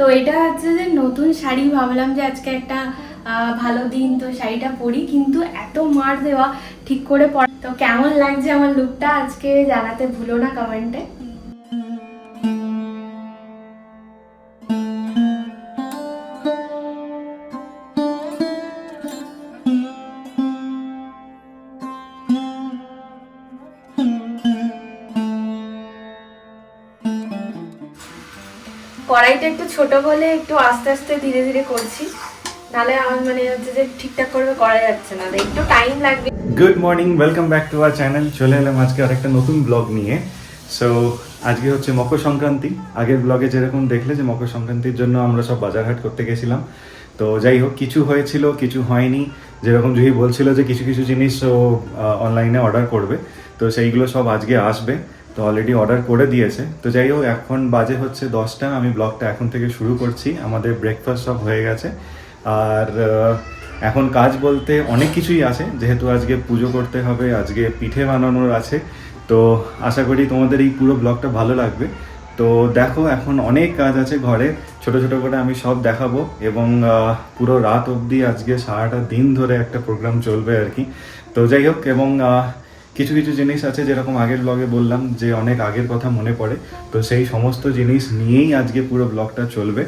তো এটা হচ্ছে যে নতুন শাড়ি, ভাবলাম যে আজকে একটা ভালো দিন তো শাড়িটা পরি, কিন্তু এত মার দেওয়া ঠিক করে পড়া তো কেমন লাগছে আমার লুকটা আজকে জানাতে ভুলো না কমেন্টে কড়াইটা একটু ছোট বলে একটু আস্তে আস্তে ধীরে ধীরে করছি। নাহলে আমার মানে হচ্ছে যে ঠিকঠাক করে করা যাচ্ছে না। একটু টাইম লাগবে। Good morning welcome back to our channel চলে এলাম আজকে আরেকটা নতুন ব্লগ নিয়ে। সো আজকে হচ্ছে মকর সংক্রান্তি। আগের ব্লগে যেরকম দেখলে যে মকর সংক্রান্তির জন্য আমরা সব বাজারহাট করতে গেছিলাম। তো যাই হোক, কিছু হয়েছিল, কিছু হয়নি। যেরকম জুহি বলছিল যে কিছু কিছু জিনিস ও অনলাইনে অর্ডার করবে। তো সেইগুলো সব আজকে আসবে। তো অলরেডি অর্ডার করে দিয়েছে। তো যাই হোক এখন বাজে হচ্ছে দশটা। আমি ব্লগটা এখন থেকে শুরু করছি। আমাদের ব্রেকফাস্ট সব হয়ে গেছে। আর এখন কাজ বলতে অনেক কিছুই আছে। যেহেতু আজকে পুজো করতে হবে, আজকে পিঠে বানানোর আছে। তো আশা করি তোমাদের এই পুরো ব্লগটা ভালো লাগবে। তো দেখো, এখন অনেক কাজ আছে ঘরে। ছোট ছোট করে আমি সব দেখাবো। এবং পুরো রাত অবধি আজকে সারাটা দিন ধরে একটা প্রোগ্রাম চলবে আর কি। তো যাই হোক এবং কিছু কিছু জিনিস আছে যেরকম আগের ব্লগে বললাম যে অনেক আগের কথা মনে পড়ে। তো সেই সমস্ত জিনিস নিয়েই আজকে পুরো ব্লগটা চলবে।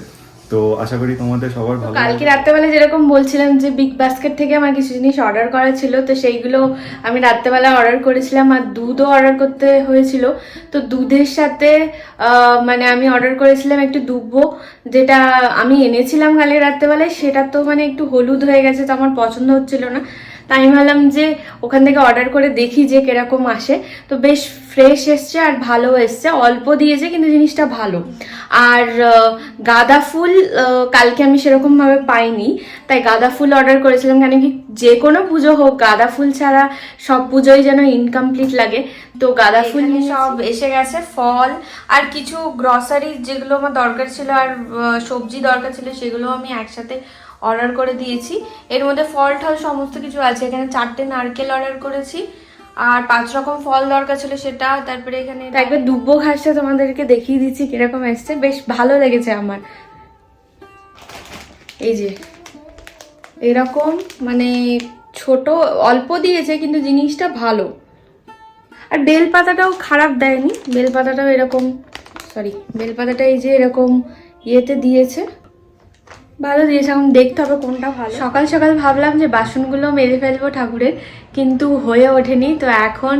তো আশা করি তোমাদের সবার ভালো কালকে। রাত্রেবেলা যেরকম বলছিলাম যে বিগ বাস্কেট থেকে আমার কিছু জিনিস অর্ডার করা ছিল তো সেইগুলো আমি রাত্রেবেলা অর্ডার করেছিলাম আর দুধও অর্ডার করতে হয়েছিল। তো দুধের সাথে মানে আমি অর্ডার করেছিলাম একটু দুব্বো যেটা আমি এনেছিলাম কালকে রাত্রেবেলায় সেটা তো মানে একটু হলুদ হয়ে গেছে তো আমার পছন্দ হচ্ছিল না। তাই আমি ভাবলাম যে ওখান থেকে অর্ডার করে দেখি যে কীরকম আসে। তো বেশ ফ্রেশ এসছে আর ভালো এসছে। অল্প দিয়েছে কিন্তু জিনিসটা ভালো। আর গাঁদা ফুল কালকে আমি সেরকমভাবে পাইনি। তাই গাঁদা ফুল অর্ডার করেছিলাম। কেন কি যে কোনো পুজো হোক গাঁদা ফুল ছাড়া সব পুজোই যেন ইনকমপ্লিট লাগে। তো গাঁদা ফুল সব এসে গেছে ফল আর কিছু গ্রসারি যেগুলো আমার দরকার ছিল আর সবজি দরকার ছিল সেগুলো আমি একসাথে অর্ডার করে দিয়েছি। এর মধ্যে ফল ঠল সমস্ত কিছু আছে। এখানে চারটে নারকেল অর্ডার করেছি। আর পাঁচ রকম ফল দরকার ছিল সেটা, তারপরে এখানে একবার দুব্বো ঘাসটা তোমাদেরকে দেখিয়ে দিচ্ছি কীরকম এসছে। বেশ ভালো লেগেছে আমার। এই যে, এরকম মানে ছোট, অল্প দিয়েছে কিন্তু জিনিসটা ভালো। আর বেলপাতাটাও খারাপ দেয়নি। বেলপাতাটাও এরকম সরি বেলপাতাটা এই যে এরকম ইয়েতে দিয়েছে। ভালো দিয়েছে এখন দেখতে হবে কোনটা ভালো। সকাল সকাল ভাবলাম যে বাসনগুলো মেরে ফেলব ঠাকুরের, কিন্তু হয়ে ওঠেনি। তো এখন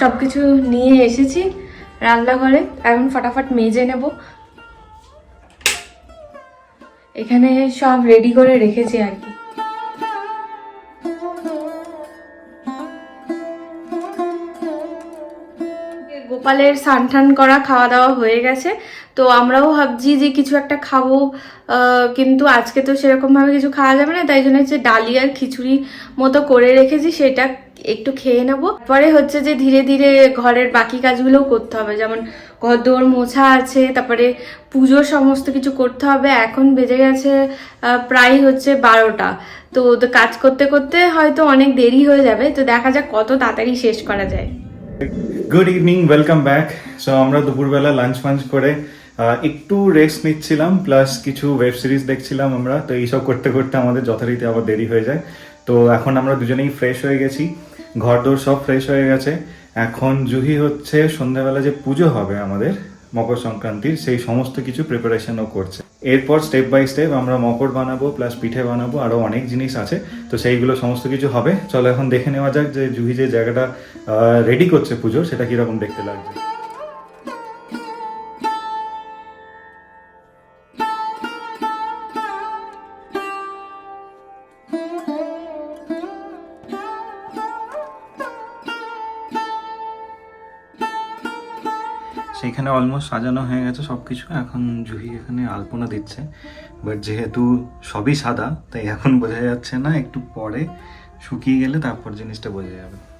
সব কিছু নিয়ে এসেছি রান্নাঘরে। এখন ফটাফট মেজে নেব। এখানে সব রেডি করে রেখেছি আর কি। গোপালের স্নান টান করা খাওয়া দাওয়া হয়ে গেছে। তো আমরাও ভাবছি যে কিছু একটা খাব। কিন্তু আজকে তো সেরকমভাবে কিছু খাওয়া যাবে না, তাই জন্য হচ্ছে ডালি আর খিচুড়ি মতো করে রেখেছি, সেটা একটু খেয়ে নেব। পরে হচ্ছে যে ধীরে ধীরে ঘরের বাকি কাজগুলোও করতে হবে, যেমন ঘর মোছা আছে, তারপরে পুজোর সমস্ত কিছু করতে হবে। এখন বেজে গেছে প্রায় হচ্ছে বারোটা। তো কাজ করতে করতে হয়তো অনেক দেরি হয়ে যাবে, তো দেখা যাক কত তাড়াতাড়ি শেষ করা যায়। Good evening welcome back so আমরা দুপুরবেলা লাঞ্চ ফাঞ্চ করে একটু রেস্ট নিচ্ছিলাম প্লাস কিছু ওয়েব সিরিজ দেখছিলাম আমরা। তো এইসব করতে করতে আমাদের যথারীতি আবার দেরি হয়ে যায়। তো এখন আমরা দুজনেই ফ্রেশ হয়ে গেছি। ঘর দোর সব ফ্রেশ হয়ে গেছে। এখন জুহি হচ্ছে সন্ধ্যাবেলা যে পুজো হবে আমাদের মকর সংক্রান্তির সেই সমস্ত কিছু প্রিপারেশনও করছে। এরপর স্টেপ বাই স্টেপ আমরা মকর বানাবো প্লাস পিঠে বানাবো আরও অনেক জিনিস আছে। তো সেইগুলো সমস্ত কিছু হবে। চলো এখন দেখে নেওয়া যাক যে জুহি যে জায়গাটা রেডি করছে পুজো সেটা কীরকম দেখতে লাগছে। সেইখানে অলমোস্ট সাজানো হয়ে গেছে সব কিছু এখন জুহি এখানে আলপনা দিচ্ছে। বাট যেহেতু সবই সাদা, তাই এখন বোঝা যাচ্ছে না, একটু পরে শুকিয়ে গেলে তারপর জিনিসটা বোঝা যাবে।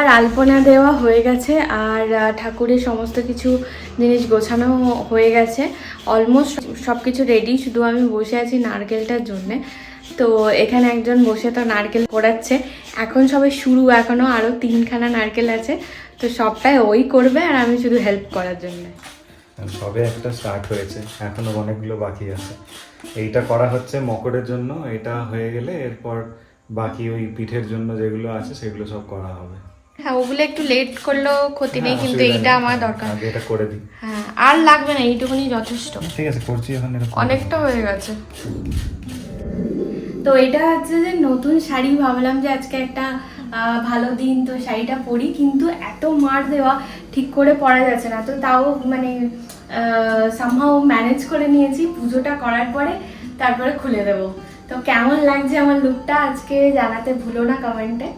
আমার আলপনা দেওয়া হয়ে গেছে আর ঠাকুরের সমস্ত কিছু জিনিস গোছানো হয়ে গেছে। অলমোস্ট সব কিছু রেডি শুধু আমি বসে আছি নারকেলটার জন্যে। তো এখানে একজন বসে তো নারকেল পোড়াচ্ছে। এখন সবে শুরু এখনও আরও তিনখানা নারকেল আছে। তো সবটাই ওই করবে আর আমি শুধু হেল্প করার জন্য। সবে একটা স্টার্ট হয়েছে, এখনও অনেকগুলো বাকি আছে। এইটা করা হচ্ছে মকরের জন্য, এটা হয়ে গেলে এরপর বাকি ওই পিঠের জন্য যেগুলো আছে সেগুলো সব করা হবে। হ্যাঁ ওগুলো একটু লেট করলেও ক্ষতি নেই হ্যাঁ, কিন্তু এইটা আমার দরকার। এটা করে দিই। হ্যাঁ আর লাগবে না এইটুকুনি যথেষ্ট। ঠিক আছে করছি এখন অনেকটা হয়ে গেছে। তো এটা হচ্ছে যে নতুন শাড়ি ভাবলাম যে আজকে একটা ভালো দিন তো শাড়িটা পরি কিন্তু এত মার দেওয়া ঠিক করে পরা যাচ্ছে না। তো তাও মানে সামহাও ম্যানেজ করে নিয়েছি পুজোটা করার পরে তারপরে খুলে দেবো। তো কেমন লাগছে আমার লুকটা আজকে জানাতে ভুলো না কমেন্টে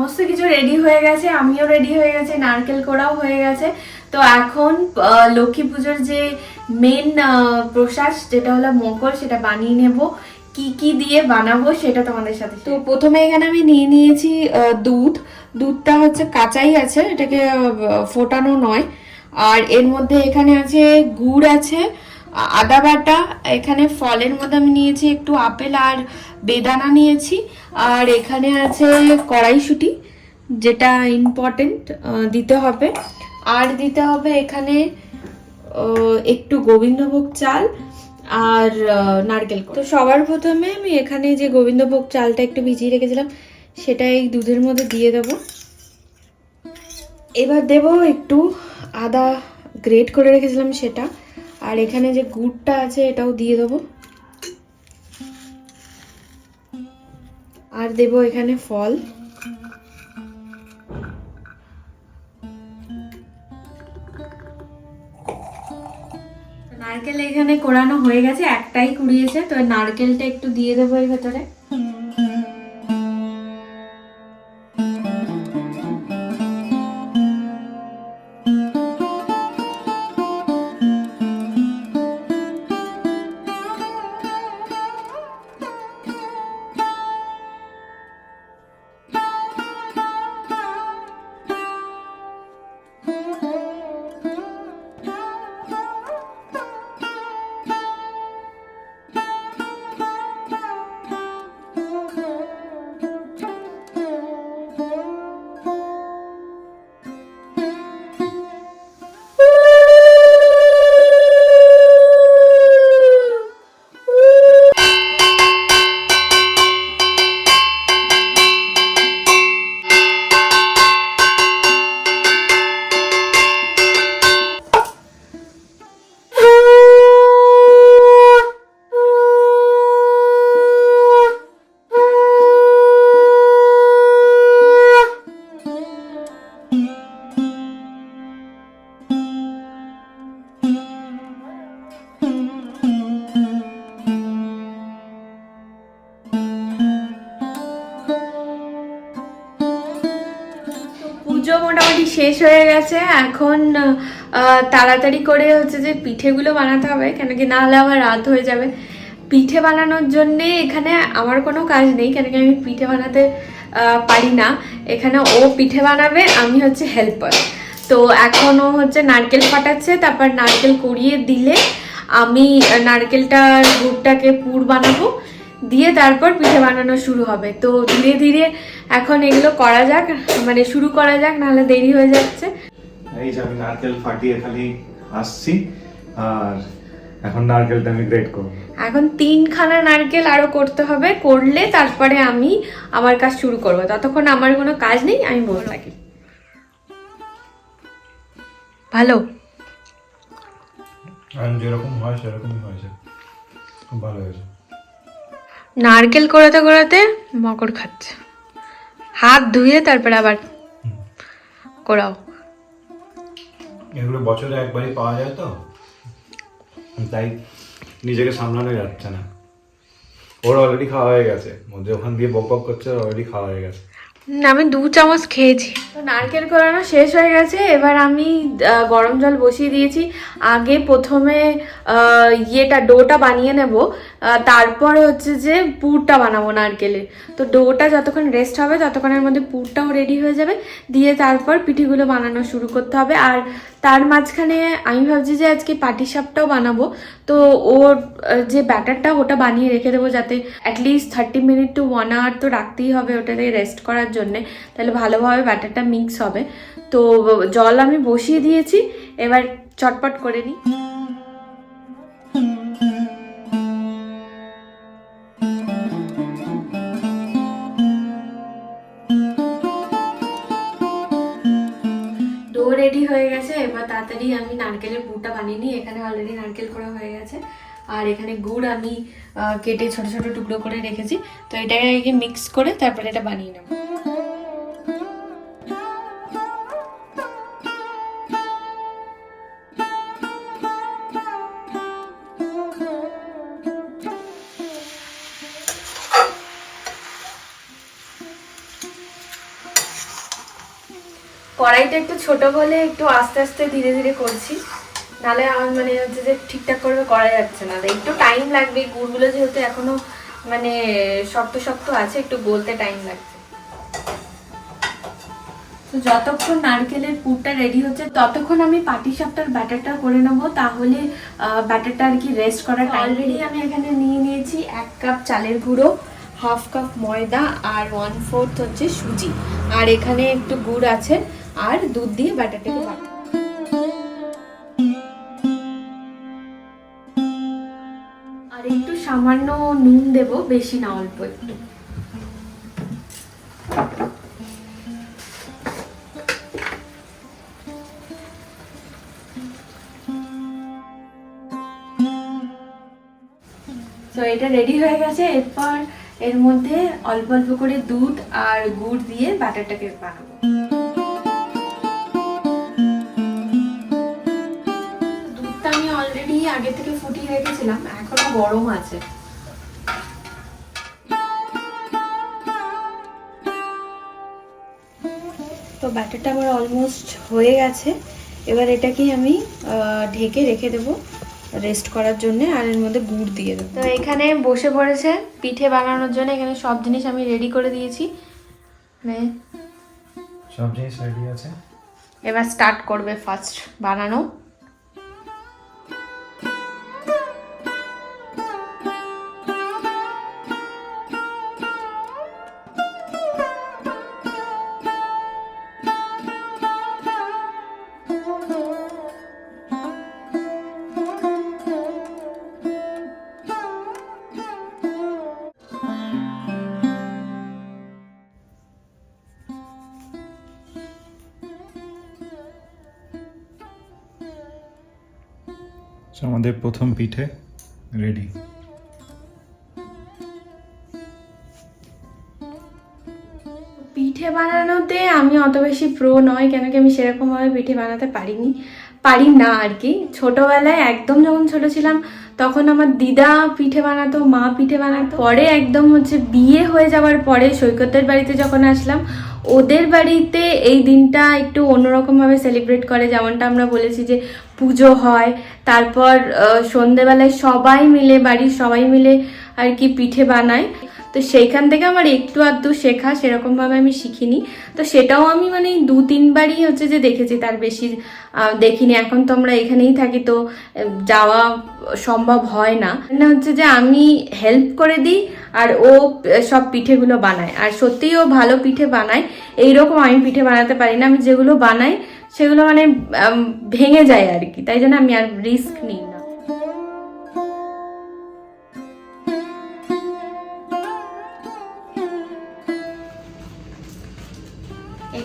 সমস্ত কিছু রেডি হয়ে গেছে আমিও রেডি হয়ে গেছে নারকেল কোড়াও হয়ে গেছে। তো এখন লক্ষ্মী পুজোর যে মেন প্রসাদ যেটা হলো মকর সেটা বানিয়ে নেব। কি কি দিয়ে বানাবো সেটা তোমাদের সাথে তো প্রথমে এখানে আমি নিয়ে নিয়েছি দুধ। দুধটা হচ্ছে কাঁচাই আছে এটাকে ফোটানো নয়। আর এর মধ্যে এখানে আছে গুড় আছে আদা বাটা। এখানে ফলের মধ্যে আমি নিয়েছি একটু আপেল আর বেদানা নিয়েছি, আর এখানে আছে কড়াইশুঁটি, যেটা ইম্পর্টেন্ট দিতে হবে। আর দিতে হবে এখানে একটু গোবিন্দভোগ চাল আর নারকেল তো সবার প্রথমে আমি এখানে যে গোবিন্দভোগ চালটা একটু ভিজিয়ে রেখেছিলাম, সেটা এই দুধের মধ্যে দিয়ে দেবো। এবার দেব একটু আদা গ্রেট করে রেখেছিলাম সেটা, আর এখানে যে গুড়টা আছে এটাও দিয়ে দেবো। আর দেব এখানে ফল। নারকেল এখানে কোরানো হয়ে গেছে, একটাই কুড়িয়েছে, তো নারকেলটা একটু দিয়ে দেবো এর ভেতরে। মোটামুটি শেষ হয়ে গেছে। এখন তাড়াতাড়ি করে হচ্ছে যে পিঠেগুলো বানাতে হবে, কেন কি না হলে আবার রাত হয়ে যাবে। পিঠে বানানোর জন্যে এখানে আমার কোনো কাজ নেই, কেন কি আমি পিঠে বানাতে পারি না। এখানে ও পিঠে বানাবে, আমি হচ্ছে হেল্পার তো এখন ও হচ্ছে নারকেল ফাটাচ্ছে, তারপর নারকেল কুড়িয়ে দিলে আমি নারকেলটার গুড়টাকে পুর বানাবো। দিয়ে তারপর পিঠে বানানো শুরু হবে। তো ধীরে ধীরে এখন এগুলো করা যাক মানে শুরু করা যাক নাহলে দেরি হয়ে যাচ্ছে। এই যে আমি নারকেল ফাটিয়ে খালি আসছি আর এখন নারকেলটা আমি গ্রেট করব। এখন তিনখানা নারকেল আরও করতে হবে করলে তারপরে আমি আমার কাজ শুরু করব। ততক্ষণ আমার কোনো কাজ নেই আমি বসে থাকি। ভালো? আর যেরকম হয় সেরকমই হয়েছে। খুব ভালো হয়েছে। নারকেল কোড়াতে কোড়াতে মকর খাচ্ছে। হাত ধুয়ে তারপরে আবার কোড়াও। এগুলো বছরে একবারই পাওয়া যায় তো? তাই নিজেকে সামলানো যাচ্ছে না। ওর অলরেডি খাওয়া হয়ে গেছে। মধ্যে ওখান দিয়ে বক বক করছে অলরেডি খাওয়া হয়ে গেছে। আমি দু চামচ খেয়েছি। তো নারকেল কোরানো শেষ হয়ে গেছে। এবার আমি আহ, গরম জল বসিয়ে দিয়েছি। আগে প্রথমে আহ, ইয়েটা ডোটা বানিয়ে নেব। তারপরে হচ্ছে যে পুরটা বানাবো নারকেলের। তো ডোটা যতক্ষণ রেস্ট হবে, ততক্ষণের মধ্যে পুরটাও রেডি হয়ে যাবে। দিয়ে তারপর পিঠিগুলো বানানো শুরু করতে হবে। আর তার মাঝখানে আমি ভাবছি যে আজকে পাটিসাপটাও বানাবো। তো ওর যে ব্যাটারটা, ওটা বানিয়ে রেখে দেবো যাতে at least thirty minute to one hour তো রাখতেই হবে ওটাতে রেস্ট করার জন্যে। তাহলে ভালোভাবে ব্যাটারটা মিক্স হবে। তো জল আমি বসিয়ে দিয়েছি। এবার চটপট করে নিই। হয়ে গেছে, এবার তাড়াতাড়ি আমি নারকেলের পুরটা বানিয়ে নিই। এখানে অলরেডি নারকেল করা হয়ে গেছে। আর এখানে গুড় আমি কেটে ছোট ছোট টুকরো করে রেখেছি। তো এটাকে মিক্স করে তারপরে এটা বানিয়ে নেব। কড়াইটা একটু ছোট বলে একটু আস্তে আস্তে ধীরে ধীরে করছি। নালে আমার মানে হচ্ছে যে ঠিকঠাক করে করা যাচ্ছে না। একটু টাইম লাগবে গুড়গুলো যেহেতু এখনও মানে শক্ত শক্ত আছে একটু গলতে টাইম লাগছে। তো যতক্ষণ নারকেলের পুরটা রেডি হচ্ছে ততক্ষণ আমি পাটি সাপটার ব্যাটারটা করে নেব। তাহলে ব্যাটারটা আর কি রেস্ট করার অলরেডি আমি এখানে নিয়ে নিয়েছি এক কাপ চালের গুঁড়ো হাফ কাপ ময়দা আর ওয়ান ফোর্থ হচ্ছে সুজি। আর এখানে একটু গুড় আছে। আর দুধ দিয়ে ব্যাটারটাকে বানাবো আর একটু সামান্য নুন দেব বেশি না অল্প একটু। তো এটা রেডি হয়ে গেছে। এরপর এর মধ্যে অল্প অল্প করে দুধ আর গুড় দিয়ে ব্যাটারটাকে বানাবো। ফুটিয়ে রেখেছিলাম এখনও গরম আছে। তো ব্যাটারটা আমার অলমোস্ট হয়ে গেছে। এবার এটাকে আমি ঢেকে রেখে দেবো রেস্ট করার জন্য আর এর মধ্যে গুড় দিয়ে দেবো। তো এখানে বসে পড়েছে পিঠে বানানোর জন্য এখানে সব জিনিস আমি রেডি করে দিয়েছি। মানে সব জিনিস রেডি আছে? এবার স্টার্ট করবে ফার্স্ট বানানো। আমাদের প্রথম পিঠে রেডি পিঠে বানানোতে আমি অত বেশি প্রো নয় কেন কি আমি সেরকমভাবে পিঠে বানাতে পারিনি। পারি না আর কি ছোটবেলায় একদম যখন ছোট ছিলাম, তখন আমার দিদা পিঠে বানাতো, মা পিঠে বানাতো। পরে একদম হচ্ছে বিয়ে হয়ে যাওয়ার পরে সৈকতের বাড়িতে যখন আসলাম ওদের বাড়িতে এই দিনটা একটু অন্যরকমভাবে সেলিব্রেট করে। যেমনটা আমরা বলেছি যে পুজো হয়, তারপর সন্ধেবেলায় সবাই মিলে, বাড়ির সবাই মিলে আর কি পিঠে বানায়। তো সেইখান থেকে আমার একটু আধটু শেখা, সেরকমভাবে আমি শিখিনি। তো সেটাও আমি মানে দু তিনবারই হচ্ছে যে দেখেছি, তার বেশি দেখিনি। এখন তো আমরা এখানেই থাকি, তো যাওয়া সম্ভব হয় না। না হচ্ছে যে আমি হেল্প করে দিই, আর ও সব পিঠেগুলো বানায়। আর সত্যিই ও ভালো পিঠে বানায়। এইরকম আমি পিঠে বানাতে পারি না। আমি যেগুলো বানাই, সেগুলো মানে ভেঙে যায় আর কি। তাই জন্য আমি আর রিস্ক নিই না।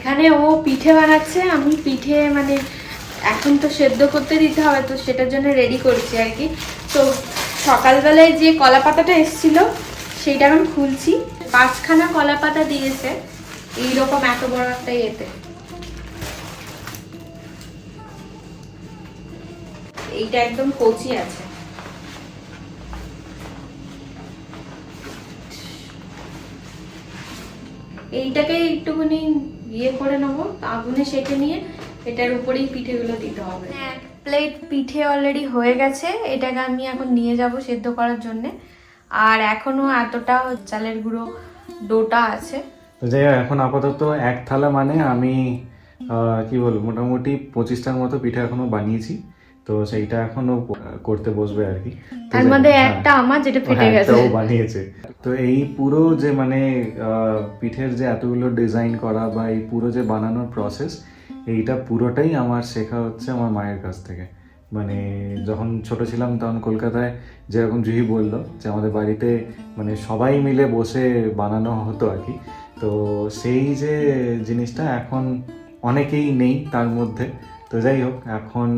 এখানে ও পিঠে বানাচ্ছে, আমি পিঠে মানে এখন তো সেদ্ধ করতে দিতে হবে, তো সেটার জন্য রেডি করছি আর কি। তো সকালবেলায় যে কলা পাতাটা এসেছিল, সেইটা এখন খুলছি। পাঁচখানা কলা পাতা দিয়েছে, এইরকম এত বড় একটা ইয়েতে। এইটা একদম কচি আছে। এইটাকে একটুখানি ইয়ে করে নেব আগুনে সেটে নিয়ে এটার উপরেই পিঠেগুলো দিতে হবে। এক প্লেট পিঠে অলরেডি হয়ে গেছে এটাকে আমি এখন নিয়ে যাব সেদ্ধ করার জন্যে। আর এখনও এতটা চালের গুঁড়ো ডোটা আছে। তো যাই হোক, এখন আপাতত এক থালা মানে আমি আহ, কি বলব মোটামুটি পঁচিশটার মতো পিঠে এখনও বানিয়েছি। তো সেইটা এখনও করতে বসবে আর কি। তার মধ্যে। একটা আমার যেটা ফেটে হ্যাঁ, গেছে। একটাও বানিয়েছে। তো এই পুরো যে মানে পিঠের যে এতগুলো ডিজাইন করা বা এই পুরো যে বানানোর প্রসেস এইটা পুরোটাই আমার শেখা হচ্ছে আমার মায়ের কাছ থেকে। মানে যখন ছোট ছিলাম তখন কলকাতায় যেরকম জুহি বলল যে আমাদের বাড়িতে মানে সবাই মিলে বসে বানানো হতো আর কি। তো সেই যে জিনিসটা এখন অনেকেই নেই তার মধ্যে। তো যাই হোক এখন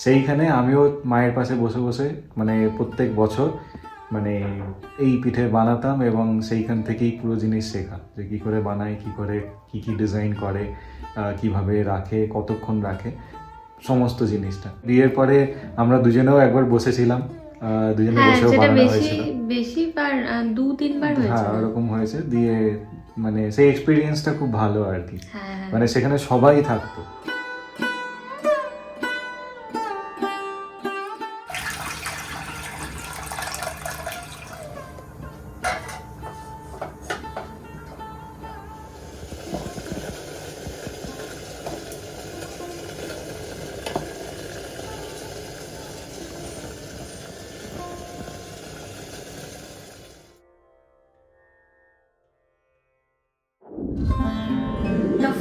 সেইখানে আমিও মায়ের পাশে বসে বসে মানে প্রত্যেক বছর মানে এই পিঠে বানাতাম এবং সেইখান থেকেই পুরো জিনিস শেখা যে কী করে বানায় কী করে কী কী ডিজাইন করে কীভাবে রাখে কতক্ষণ রাখে সমস্ত জিনিসটা। বিয়ের পরে আমরা দুজনেও একবার বসেছিলাম দুজনে হ্যাঁ বসেও বানানো হয়েছিল বেশি বার দু তিনবার হয়েছে হ্যাঁ ওরকম হয়েছে দিয়ে মানে সেই এক্সপিরিয়েন্সটা খুব ভালো আর কি। হ্যাঁ হ্যাঁ। মানে সেখানে সবাই থাকতো।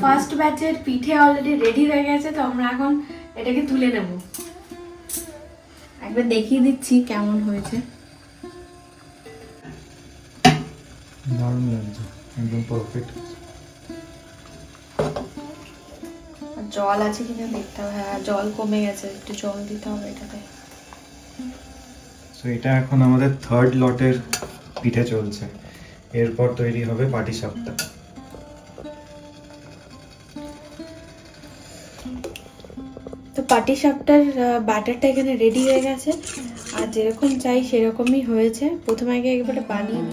ফার্স্ট ব্যাচের পিঠে অলরেডি রেডি হয়ে গেছে তো আমরা এখন এটাকে তুলে নেব। একবার দেখিয়ে দিচ্ছি কেমন হয়েছে। দারুণ লাগছে একদম পারফেক্ট জল আছে কিনা দেখতে হবে হ্যাঁ জল কমে গেছে একটু জল দিতে হবে এটাতে। সো এটা এখন আমাদের থার্ড লটের পিঠে চলছে। এরপর তৈরি হবে পাটি সাপটা পাটি সাপটার বাটারটা এখানে রেডি হয়ে গেছে। আর যেরকম চাই সেরকমই হয়েছে। প্রথমে আগে একবারে বানিয়ে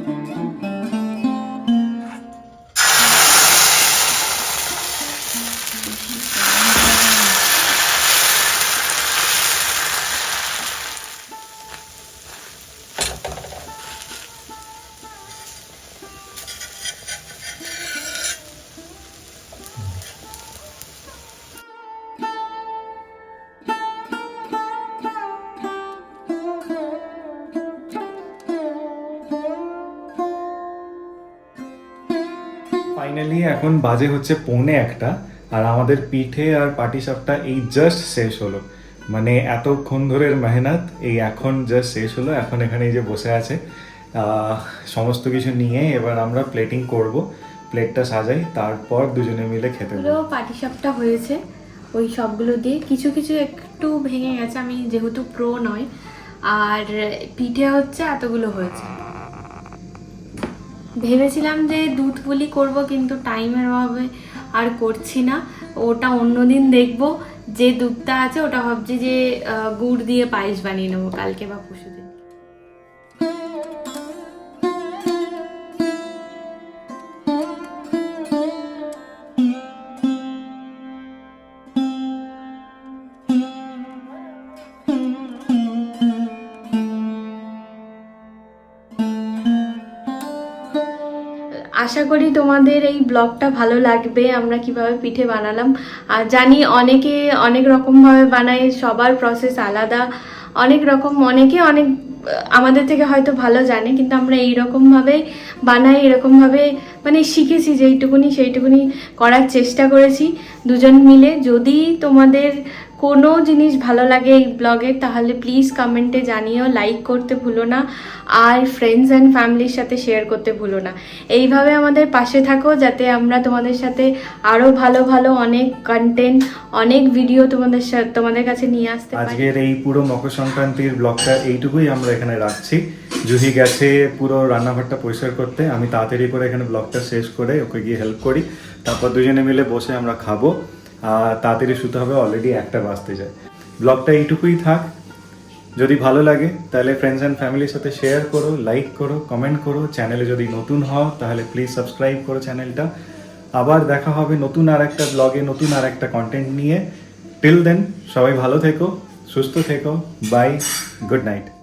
এখন বাজে হচ্ছে পৌনে একটা আর আমাদের পিঠে আর পাটিসাপটা এই জাস্ট শেষ হলো। মানে এতক্ষণ ধরে মেহনত এই এখন জাস্ট শেষ হলো। এখন এখানে এই যে বসে আছে সমস্ত কিছু নিয়ে এবার আমরা প্লেটিং করব প্লেটটা সাজাই তারপর দুজনে মিলে খেতে। পাটিসাপটা হয়েছে ওই সবগুলো দিয়ে। কিছু কিছু একটু ভেঙে গেছে আমি যেহেতু প্রো নয় আর পিঠে হচ্ছে এতগুলো হয়েছে। ভেবেছিলাম যে দুধ পুলি করব, কিন্তু টাইমের অভাবে আর করছি না। ওটা অন্যদিন দেখব। যে দুধটা আছে, ওটা ভাবছি যে গুড় দিয়ে পায়েস বানিয়ে নেব কালকে বা পরশু আশা করি তোমাদের এই ব্লগটা ভালো লাগবে, আমরা কীভাবে পিঠে বানালাম। আর জানি অনেকে অনেক রকমভাবে বানায়, সবার প্রসেস আলাদা। অনেক রকম, অনেকে অনেক, আমাদের থেকে হয়তো ভালো জানে, কিন্তু আমরা এইরকমভাবে বানাই, এরকমভাবে মানে শিখেছি, যেইটুকুনি সেইটুকুনি করার চেষ্টা করেছি। দুজন মিলে, যদি তোমাদের কোনো জিনিস ভালো লাগে এই ব্লগে তাহলে প্লিজ কমেন্টে জানিও লাইক করতে ভুলো না, আর ফ্রেন্ডস অ্যান্ড ফ্যামিলির সাথে শেয়ার করতে ভুলো না। এইভাবে আমাদের পাশে থাকো, যাতে আমরা তোমাদের সাথে আরও ভালো ভালো অনেক কন্টেন্ট অনেক ভিডিও তোমাদের তোমাদের কাছে নিয়ে আসতে আজকের এই পুরো মকর সংক্রান্তির ব্লগটা এইটুকুই আমরা এখানে রাখছি। জুহি গেছে পুরো রান্নাঘরটা পরিষ্কার করতে, আমি তাড়াতাড়ি করে এখানে ব্লগটা শেষ করে ওকে গিয়ে হেল্প করি। তারপর দুজনে মিলে বসে আমরা খাব। তাড়াতাড়ি শুতে হবে অলরেডি একটা বাজতে যায়। ব্লগটা এইটুকুই থাক। যদি ভালো লাগে, তাহলে ফ্রেন্ডস অ্যান্ড ফ্যামিলির সাথে শেয়ার করো লাইক করো কমেন্ট করো। চ্যানেলে যদি নতুন হও, তাহলে প্লিজ সাবস্ক্রাইব করো চ্যানেলটা আবার দেখা হবে নতুন আর একটা ব্লগে নতুন আর একটা কন্টেন্ট নিয়ে। টিল দেন সবাই ভালো থেকো, সুস্থ থেকো। Bye good night